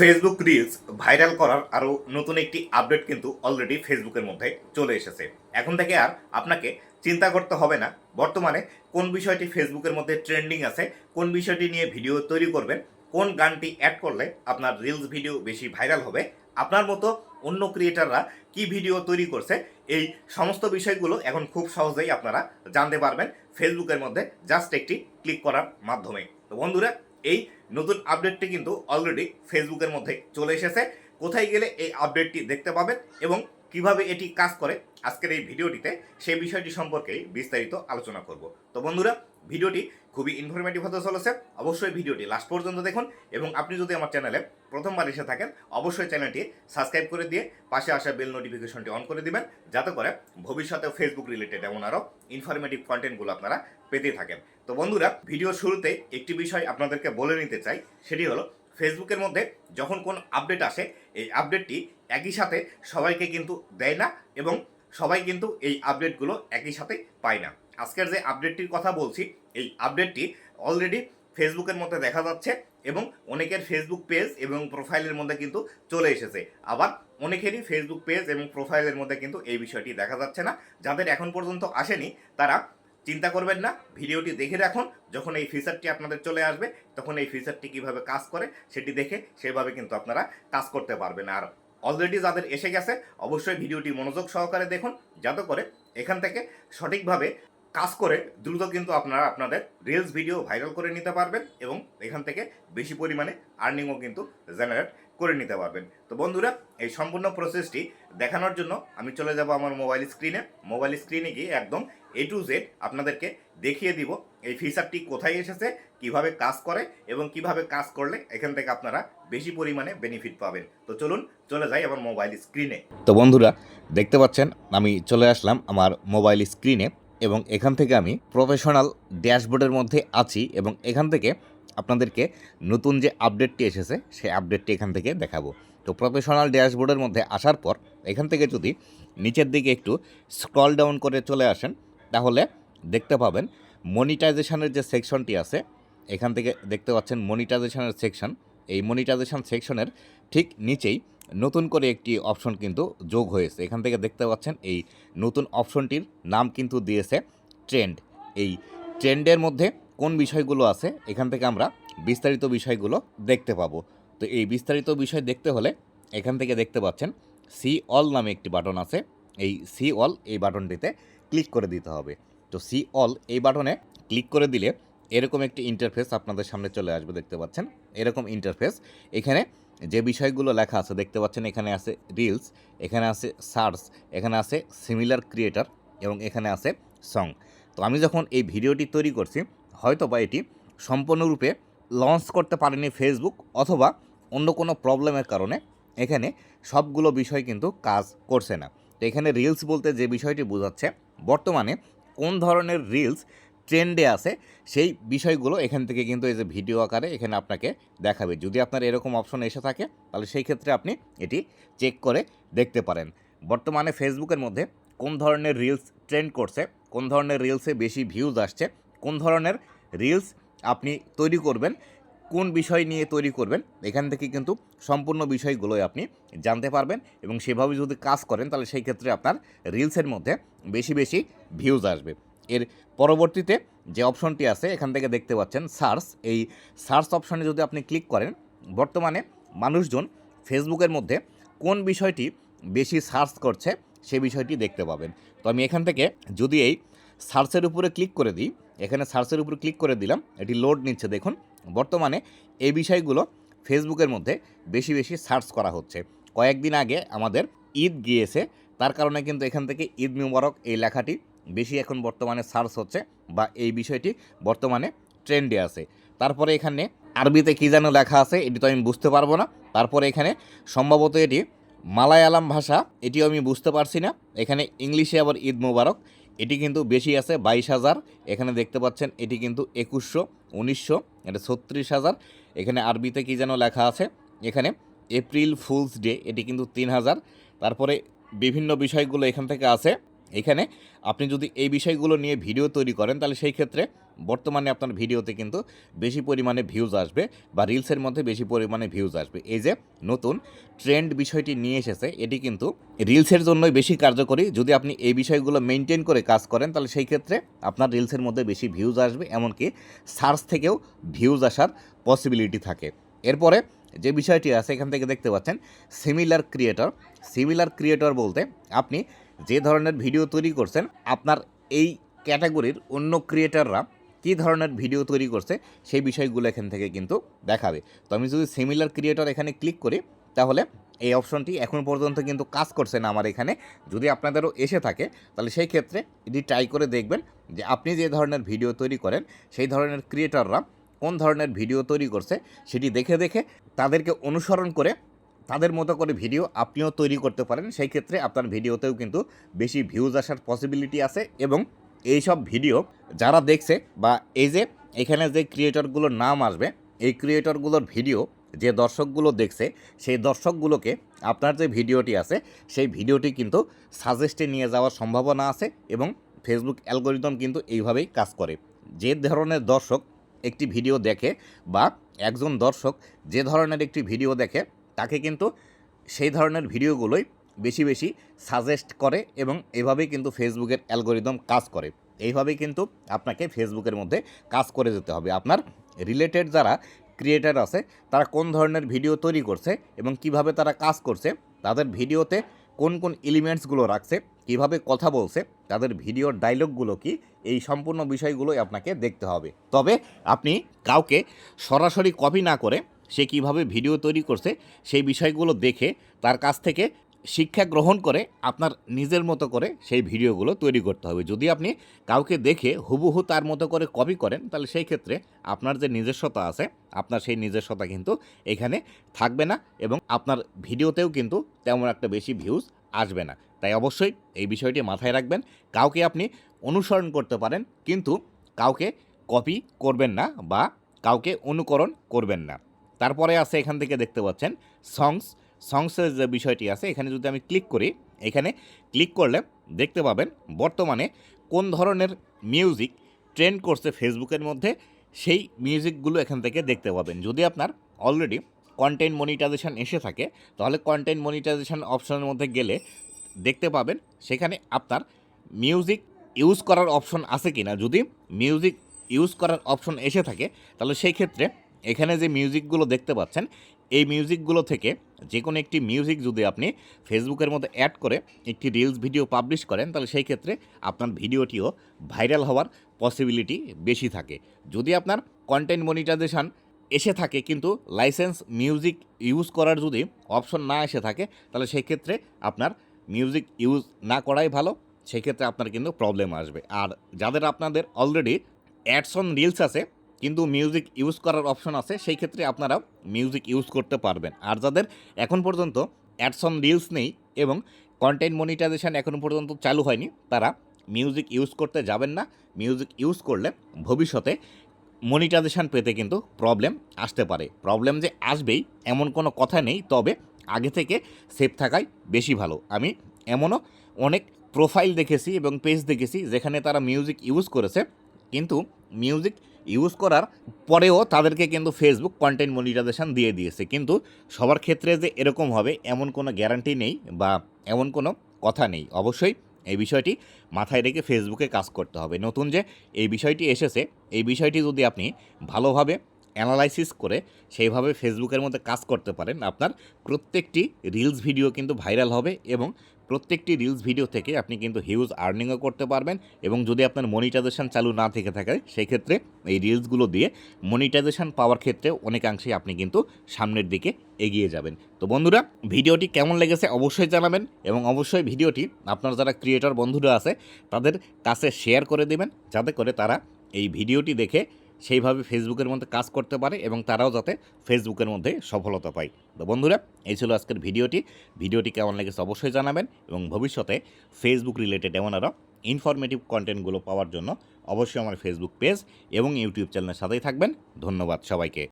Facebook reels viral করার আরও নতুন একটি আপডেট কিন্তু অলরেডি ফেসবুকের মধ্যে চলে এসেছে। এখন থেকে আর আপনাকে চিন্তা করতে হবে না, বর্তমানে কোন বিষয়টি ফেসবুকের মধ্যে ট্রেন্ডিং আছে, কোন বিষয়টি নিয়ে ভিডিও তৈরি করবেন, কোন গানটি অ্যাড করলে আপনার রিলস ভিডিও বেশি ভাইরাল হবে, আপনার মতো অন্য ক্রিয়েটাররা কি ভিডিও তৈরি করছে, এই সমস্ত বিষয়গুলো এখন খুব সহজেই আপনারা জানতে পারবেন ফেসবুকের মধ্যে জাস্ট একটি ক্লিক করার মাধ্যমে। তো বন্ধুরা এই নতুন আপডেটটি কিন্তু অলরেডি ফেসবুকের মধ্যে চলে এসেছে। কোথায় গেলে এই আপডেটটি দেখতে পাবেন এবং কীভাবে এটি কাজ করে, আজকের এই ভিডিওটিতে সেই বিষয়টি সম্পর্কে বিস্তারিত আলোচনা করব। তো বন্ধুরা, ভিডিওটি খুবই ইনফরমেটিভ হতে চলেছে। অবশ্যই ভিডিওটি লাস্ট পর্যন্ত দেখুন এবং আপনি যদি আমার চ্যানেলে প্রথমবার এসে থাকেন, অবশ্যই চ্যানেলটি সাবস্ক্রাইব করে দিয়ে পাশে আসা বেল নোটিফিকেশনটি অন করে দিবেন, যাতে করে ভবিষ্যতে ফেসবুক রিলেটেড এমন আরও ইনফরমেটিভ কন্টেন্টগুলো আপনারা পেতে থাকেন। তো বন্ধুরা ভিডিও শুরুতে একটি বিষয় আপনাদেরকে বলে নিতে চাই, সেটি হলো ফেসবুকের মধ্যে যখন কোন আপডেট আসে, এই আপডেটটি একই সাথে সবাইকে কিন্তু দেয় না এবং সবাই কিন্তু এই আপডেটগুলো একই সাথে পায় না। আজকের যে আপডেটটির কথা বলছি, এই আপডেটটি অলরেডি ফেসবুকের মধ্যে দেখা যাচ্ছে এবং অনেকের ফেসবুক পেজ এবং প্রোফাইলের মধ্যে কিন্তু চলে এসেছে। আবার অনেকেরই ফেসবুক পেজ এবং প্রোফাইলের মধ্যে কিন্তু এই বিষয়টি দেখা যাচ্ছে না। যাদের এখন পর্যন্ত আসেনি, তারা চিন্তা করবেন না, ভিডিওটি দেখে রাখুন, যখন এই ফিচারটি আপনাদের চলে আসবে, তখন এই ফিচারটি কীভাবে কাজ করে সেটি দেখে সেভাবে কিন্তু আপনারা কাজ করতে পারবেন। আর অলরেডি যাদের এসে গেছে, অবশ্যই ভিডিওটি মনোযোগ সহকারে দেখুন, যাতে করে এখান থেকে সঠিকভাবে কাজ করে দ্রুত কিন্তু আপনারা আপনাদের রিলস ভিডিও ভাইরাল করে নিতে পারবেন এবং এখান থেকে বেশি পরিমাণে আর্নিংও কিন্তু জেনারেট করে নিতে পারবেন। তো বন্ধুরা, এই সম্পূর্ণ প্রসেসটি দেখানোর জন্য আমি চলে যাব আমার মোবাইল স্ক্রিনে মোবাইল স্ক্রিনে গিয়ে একদম এ টু জেড আপনাদেরকে দেখিয়ে দিব এই ফিচারটি কোথায় এসেছে, কীভাবে কাজ করে এবং কীভাবে কাজ করলে এখান থেকে আপনারা বেশি পরিমাণে বেনিফিট পাবেন। তো চলুন, চলে যাই আমার মোবাইল স্ক্রিনে তো বন্ধুরা, দেখতে পাচ্ছেন, আমি চলে আসলাম আমার মোবাইল স্ক্রিনে এবং এখান থেকে আমি প্রফেশনাল ড্যাশবোর্ডের মধ্যে আছি এবং এখান থেকে আপনাদেরকে নতুন যে আপডেটটি এসেছে, সেই আপডেটটি এখান থেকে দেখাবো। তো প্রফেশনাল ড্যাশবোর্ডের মধ্যে আসার পর, এখান থেকে যদি নিচের দিকে একটু স্ক্রল ডাউন করে চলে আসেন, তাহলে দেখতে পাবেন মনিটাইজেশনের যে সেকশনটি আছে, এখান থেকে দেখতে পাচ্ছেন মনিটাইজেশনের সেকশন এই মনিটাইজেশন সেকশনের ঠিক নিচেই নতুন করে একটি অপশন কিন্তু যোগ হয়েছে। এখান থেকে দেখতে পাচ্ছেন এই নতুন অপশনটির নাম কিন্তু দিয়েছে ট্রেন্ড এই ট্রেন্ডের মধ্যে কোন বিষয়গুলো আছে, এখান থেকে আমরা বিস্তারিত বিষয়গুলো দেখতে পাবো। তো এই বিস্তারিত বিষয় দেখতে হলে এখান থেকে দেখতে পাচ্ছেন, সি অল নামে একটি বাটন আছে। এই সি অল এই বাটনটিতে ক্লিক করে দিতে হবে। তো সি অল এই বাটনে ক্লিক করে দিলে এরকম একটি ইন্টারফেস আপনাদের সামনে চলে আসবে, দেখতে পাচ্ছেন? এরকম ইন্টারফেস এখানে যে বিষয়গুলো লেখা আছে, দেখতে পাচ্ছেন এখানে আছে রিলস এখানে আছে সার্চ এখানে আছে সিমিলার ক্রিয়েটার এবং এখানে আছে সং তো আমি যখন এই ভিডিওটি তৈরি করছি হয়তো বা এটি সম্পূর্ণরূপে লঞ্চ করতে পারেনি ফেসবুক অথবা অন্য কোনো প্রবলেমের কারণে এখানে সবগুলো বিষয় কিন্তু কাজ করছে না। তো এখানে রিলস বলতে যে বিষয়টি বোঝাচ্ছে, বর্তমানে কোন ধরনের রিলস ট্রেন্ডে আছে সেই বিষয়গুলো এখান থেকে কিন্তু এই যে ভিডিও আকারে এখানে আপনাকে দেখাবে। যদি আপনার এরকম অপশন এসে থাকে, তাহলে সেই ক্ষেত্রে আপনি এটি চেক করে দেখতে পারেন। বর্তমানে ফেসবুকের মধ্যে কোন ধরনের রিলস ট্রেন্ড করছে, কোন ধরনের রিলসে বেশি ভিউজ আসছে কোন ধরনের রিলস আপনি তৈরি করবেন, কোন বিষয় নিয়ে তৈরি করবেন, এখান থেকে কিন্তু সম্পূর্ণ বিষয়গুলোই আপনি জানতে পারবেন এবং সেভাবে যদি কাজ করেন, তাহলে সেই ক্ষেত্রে আপনার রিলসের মধ্যে বেশি বেশি ভিউজ আসবে। এর পরবর্তীতে যে অপশনটি আছে, এখান থেকে দেখতে পাচ্ছেন সার্চ এই সার্চ অপশনে যদি আপনি ক্লিক করেন, বর্তমানে মানুষজন ফেসবুকের মধ্যে কোন বিষয়টি বেশি সার্চ করছে, সে বিষয়টি দেখতে পাবেন। তো আমি এখান থেকে যদি এই সার্চের উপরে ক্লিক করে দিই এখানে সার্চের উপরে ক্লিক করে দিলাম, এটি লোড নিচ্ছে, দেখুন। বর্তমানে এই বিষয়গুলো ফেসবুকের মধ্যে বেশি বেশি সার্চ করা হচ্ছে। কয়েকদিন আগে আমাদের ঈদ গিয়েছে, তার কারণে কিন্তু এখান থেকে ঈদ মুবারক এই লেখাটি বেশি এখন বর্তমানে সার্চ হচ্ছে বা এই বিষয়টি বর্তমানে ট্রেন্ডে আছে। তারপরে এখানে আরবিতে কী যেন লেখা আছে, এটি তো আমি বুঝতে পারব না। তারপরে এখানে সম্ভবত এটি মালায়ালাম ভাষা, এটিও আমি বুঝতে পারছি না। এখানে ইংলিশে আবার ঈদ মুবারক এটি কিন্তু বেশি আছে বাইশ হাজার। এখানে দেখতে পাচ্ছেন এটি কিন্তু একুশশো, উনিশশো, এটা ছত্রিশ হাজার। এখানে আরবিতে কি যেন লেখা আছে? এখানে এপ্রিল ফুলস ডে, এটি কিন্তু তিন হাজার। তারপরে বিভিন্ন বিষয়গুলো এখান থেকে আছে। এখানে আপনি যদি এই বিষয়গুলো নিয়ে ভিডিও তৈরি করেন, তাহলে সেই ক্ষেত্রে বর্তমানে আপনার ভিডিওতে কিন্তু বেশি পরিমাণে ভিউজ আসবে বা রিলসের মধ্যে বেশি পরিমাণে ভিউজ আসবে। এই যে নতুন ট্রেন্ড বিষয়টি নিয়ে এসেছে, এটি কিন্তু রিলসের জন্যই বেশি কার্যকরী। যদি আপনি এই বিষয়গুলো মেনটেন করে কাজ করেন, তাহলে সেই ক্ষেত্রে আপনার রিলসের মধ্যে বেশি ভিউজ আসবে, এমনকি সার্চ থেকেও ভিউজ আসার পসিবিলিটি থাকে। এরপরে যে বিষয়টি আছে, এখান থেকে দেখতে পাচ্ছেন সিমিলার ক্রিয়েটর সিমিলার ক্রিয়েটর বলতে আপনি যে ধরনের ভিডিও তৈরি করছেন, আপনার এই ক্যাটাগরির অন্য ক্রিয়েটাররা কী ধরনের ভিডিও তৈরি করছে, সেই বিষয়গুলো এখান থেকে কিন্তু দেখাবে। তো আমি যদি সিমিলার ক্রিয়েটর এখানে ক্লিক করি, তাহলে এই অপশনটি এখন পর্যন্ত কিন্তু কাজ করছে না আমার এখানে। যদি আপনাদেরও এসে থাকে, তাহলে সেই ক্ষেত্রে এটি ট্রাই করে দেখবেন যে আপনি যে ধরনের ভিডিও তৈরি করেন, সেই ধরনের ক্রিয়েটররা কোন ধরনের ভিডিও তৈরি করছে, সেটি দেখে দেখে তাদেরকে অনুসরণ করে তাদের মতো করে ভিডিও আপনিও তৈরি করতে পারেন। সেই ক্ষেত্রে আপনার ভিডিওতেও কিন্তু বেশি ভিউজ আসার পসিবিলিটি আছে এবং এই সব ভিডিও যারা দেখছে বা এই যে এখানে যে ক্রিয়েটরগুলোর নাম আসবে, এই ক্রিয়েটরগুলোর ভিডিও যে দর্শকগুলো দেখছে, সেই দর্শকগুলোকে আপনার যে ভিডিওটি আছে, সেই ভিডিওটি কিন্তু সাজেস্টে নিয়ে যাওয়ার সম্ভাবনা আছে এবং ফেসবুক অ্যালগোরিদম কিন্তু এইভাবেই কাজ করে। যে ধরনের দর্শক একটি ভিডিও দেখে বা একজন দর্শক যে ধরনের একটি ভিডিও দেখে তাকে কিন্তু সেই ধরনের ভিডিওগুলোই বেশি বেশি সাজেস্ট করে এবং এভাবেই কিন্তু ফেসবুকের অ্যালগোরিদম কাজ করে। এইভাবেই কিন্তু আপনাকে ফেসবুকের মধ্যে কাজ করে যেতে হবে। আপনার রিলেটেড যারা ক্রিয়েটার আছে, তারা কোন ধরনের ভিডিও তৈরি করছে এবং কীভাবে তারা কাজ করছে, তাদের ভিডিওতে কোন কোন এলিমেন্টসগুলো রাখছে, কীভাবে কথা বলছে, তাদের ভিডিওর ডায়লগগুলো কি, এই সম্পূর্ণ বিষয়গুলোই আপনাকে দেখতে হবে। তবে আপনি কাউকে সরাসরি কপি না করে সে কীভাবে ভিডিও তৈরি করছে সেই বিষয়গুলো দেখে তার কাছ থেকে শিক্ষা গ্রহণ করে আপনার নিজের মতো করে সেই ভিডিওগুলো তৈরি করতে হবে। যদি আপনি কাউকে দেখে হুবহু তার মতো করে কপি করেন, তাহলে সেই ক্ষেত্রে আপনার যে নিজস্বতা আছে, আপনার সেই নিজস্বতা কিন্তু এখানে থাকবে না এবং আপনার ভিডিওতেও কিন্তু তেমন একটা বেশি ভিউজ আসবে না। তাই অবশ্যই এই বিষয়টি মাথায় রাখবেন। কাউকে আপনি অনুসরণ করতে পারেন, কিন্তু কাউকে কপি করবেন না বা কাউকে অনুকরণ করবেন না। তারপরে আছে এখান থেকে দেখতে পাচ্ছেন সংস সংসের যে বিষয়টি আছে, এখানে যদি আমি ক্লিক করি, এখানে ক্লিক করলে দেখতে পাবেন বর্তমানে কোন ধরনের মিউজিক ট্রেন্ড করছে ফেসবুকের মধ্যে, সেই মিউজিকগুলো এখান থেকে দেখতে পাবেন। যদি আপনার অলরেডি কন্টেন্ট মনিটাইজেশন এসে থাকে, তাহলে কন্টেন্ট মনিটাইজেশান অপশনের মধ্যে গেলে দেখতে পাবেন সেখানে আপনার মিউজিক ইউজ করার অপশন আছে কিনা। যদি মিউজিক ইউজ করার অপশন এসে থাকে, তাহলে সেই ক্ষেত্রে এখানে যে মিউজিকগুলো দেখতে পাচ্ছেন, এই মিউজিকগুলো থেকে যে কোনো একটি মিউজিক যদি আপনি ফেসবুকের মধ্যে অ্যাড করে একটি রিলস ভিডিও পাবলিশ করেন, তাহলে সেই ক্ষেত্রে আপনার ভিডিওটিও ভাইরাল হওয়ার পসিবিলিটি বেশি থাকে। যদি আপনার কন্টেন্ট মনিটাইজেশন এসে থাকে, কিন্তু লাইসেন্স মিউজিক ইউজ করার যদি অপশন না এসে থাকে, তাহলে সেই ক্ষেত্রে আপনার মিউজিক ইউজ না করাই ভালো সেক্ষেত্রে আপনার কিন্তু প্রবলেম আসবে। আর যাদের আপনাদের অলরেডি অ্যাডস অন রিলস আছে কিন্তু মিউজিক ইউজ করার অপশন আছে, সেই ক্ষেত্রে আপনারা মিউজিক ইউজ করতে পারবেন। আর যাদের এখন পর্যন্ত অ্যাডস অন রিলস নেই এবং কন্টেন্ট মনিটাইজেশান এখন পর্যন্ত চালু হয়নি, তারা মিউজিক ইউজ করতে যাবেন না। মিউজিক ইউজ করলে ভবিষ্যতে মনিটাইজেশান পেতে কিন্তু প্রবলেম আসতে পারে। প্রবলেম যে আসবেই, এমন কোনো কথা নেই, তবে আগে থেকে সেফ থাকাই বেশি ভালো। আমি এমনও অনেক প্রোফাইল দেখেছি এবং পেজ দেখেছি যেখানে তারা মিউজিক ইউজ করেছে, কিন্তু মিউজিক ইউজ করার পরেও তাদেরকে কিন্তু ফেসবুক কন্টেন্ট মনিটাইজেশন দিয়ে দিয়েছে। কিন্তু সবার ক্ষেত্রে যে এরকম হবে, এমন কোনো গ্যারান্টি নেই বা এমন কোনো কথা নেই। অবশ্যই এই বিষয়টি মাথায় রেখে ফেসবুকে কাজ করতে হবে। নতুন যে এই বিষয়টি এসেছে, এই বিষয়টি যদি আপনি ভালোভাবে অ্যানালাইসিস করে সেইভাবে ফেসবুকের মধ্যে কাজ করতে পারেন, আপনার প্রত্যেকটি রিলস ভিডিও কিন্তু ভাইরাল হবে এবং প্রত্যেকটি রিলস ভিডিও থেকে আপনি কিন্তু হিউজ আর্নিংও করতে পারবেন এবং যদি আপনার মনিটাইজেশন চালু না থেকে থাকে সেই ক্ষেত্রে এই রিলসগুলো দিয়ে মনিটাইজেশন পাওয়ার ক্ষেত্রে অনেকাংশেই আপনি কিন্তু সামনের দিকে এগিয়ে যাবেন। তো বন্ধুরা ভিডিওটি কেমন লেগেছে অবশ্যই জানাবেন এবং অবশ্যই ভিডিওটি আপনার যারা ক্রিয়েটর বন্ধুরা আছে, তাদের কাছে শেয়ার করে দেবেন, যাতে করে তারা এই ভিডিওটি দেখে সেইভাবে ফেসবুকের মধ্যে কাজ করতে পারে এবং তারাও যাতে ফেসবুকের মধ্যে সফলতা পায়। তো বন্ধুরা, এই ছিল আজকের ভিডিওটি। ভিডিওটি কেমন লেগেছে অবশ্যই জানাবেন এবং ভবিষ্যতে ফেসবুক রিলেটেড এমন আরও ইনফরমেটিভ কন্টেন্টগুলো পাওয়ার জন্য অবশ্যই আমার ফেসবুক পেজ এবং ইউটিউব চ্যানেলের সাথেই থাকবেন। ধন্যবাদ সবাইকে।